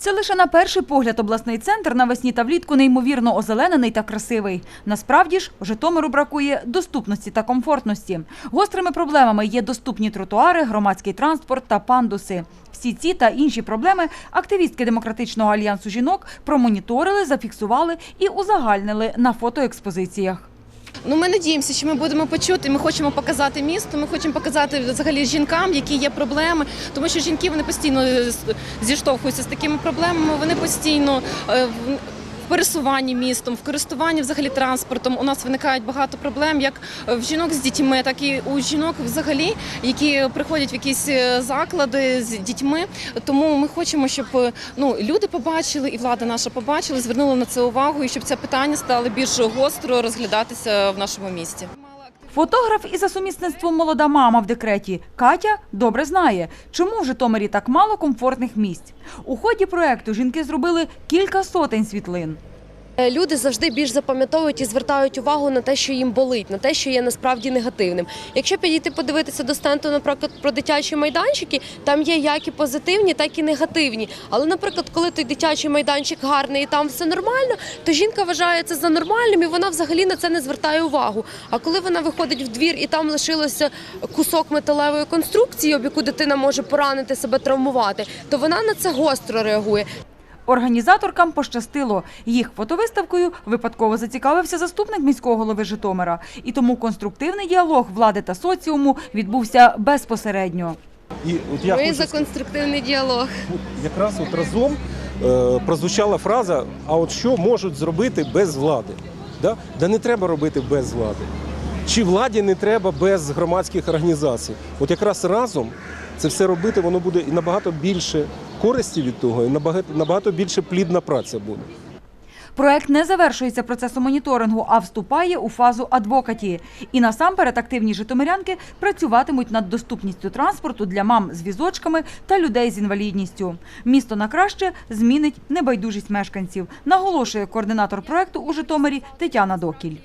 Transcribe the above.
Це лише на перший погляд обласний центр навесні та влітку неймовірно озеленений та красивий. Насправді ж Житомиру бракує доступності та комфортності. Гострими проблемами є доступні тротуари, громадський транспорт та пандуси. Всі ці та інші проблеми активістки демократичного альянсу жінок промоніторили, зафіксували і узагальнили на фотоекспозиціях. Ну, ми надіємося, що ми будемо почути. Ми хочемо показати місто. Ми хочемо показати взагалі жінкам, які є проблеми, тому що жінки вони постійно зіштовхуються з такими проблемами. Вони постійно е, пересуванні містом, в користуванні взагалі транспортом. У нас виникають багато проблем, як в жінок з дітьми, так і у жінок взагалі, які приходять в якісь е, заклади з дітьми. Тому ми хочемо, щоб е, ну люди побачили, і влада наша побачила, звернула на це увагу, і щоб це питання стало більш гостро розглядатися в нашому місті. Фотограф і за сумісництвом молода мама в декреті Катя добре знає, чому в Житомирі так мало комфортних місць. У ході проекту жінки зробили кілька сотень світлин. Е, Люди завжди більш запам'ятовують і звертають увагу на те, що їм болить, на те, що є насправді негативним. Якщо підійти подивитися до стенду, наприклад, про дитячі майданчики, там є як і позитивні, так і негативні. Але, наприклад, коли той дитячий майданчик гарний і там все нормально, то жінка вважає це за нормальним і вона взагалі на це не звертає увагу. А коли вона виходить в двір і там лишилося кусок металевої конструкції, об яку дитина може поранити себе, травмувати, то вона на це гостро реагує. Організаторкам пощастило. Їх фотовиставкою випадково зацікавився заступник міського голови Житомира. І тому конструктивний діалог влади та соціуму відбувся безпосередньо. І от я Ми хочу за конструктивний діалог. якраз от разом е, прозвучала фраза: а от що можуть зробити без влади? Да? да не треба робити без влади. Чи владі не треба без громадських організацій? От якраз разом це все робити, воно буде і набагато більше користі від того, і набагато, набагато більше плідна праця буде. Проект не завершується процесом моніторингу, а вступає у фазу адвокаті. І насамперед активні житомирянки працюватимуть над доступністю транспорту для мам з візочками та людей з інвалідністю. Місто на краще змінить небайдужість мешканців, наголошує координатор проекту у Житомирі Тетяна Докіль.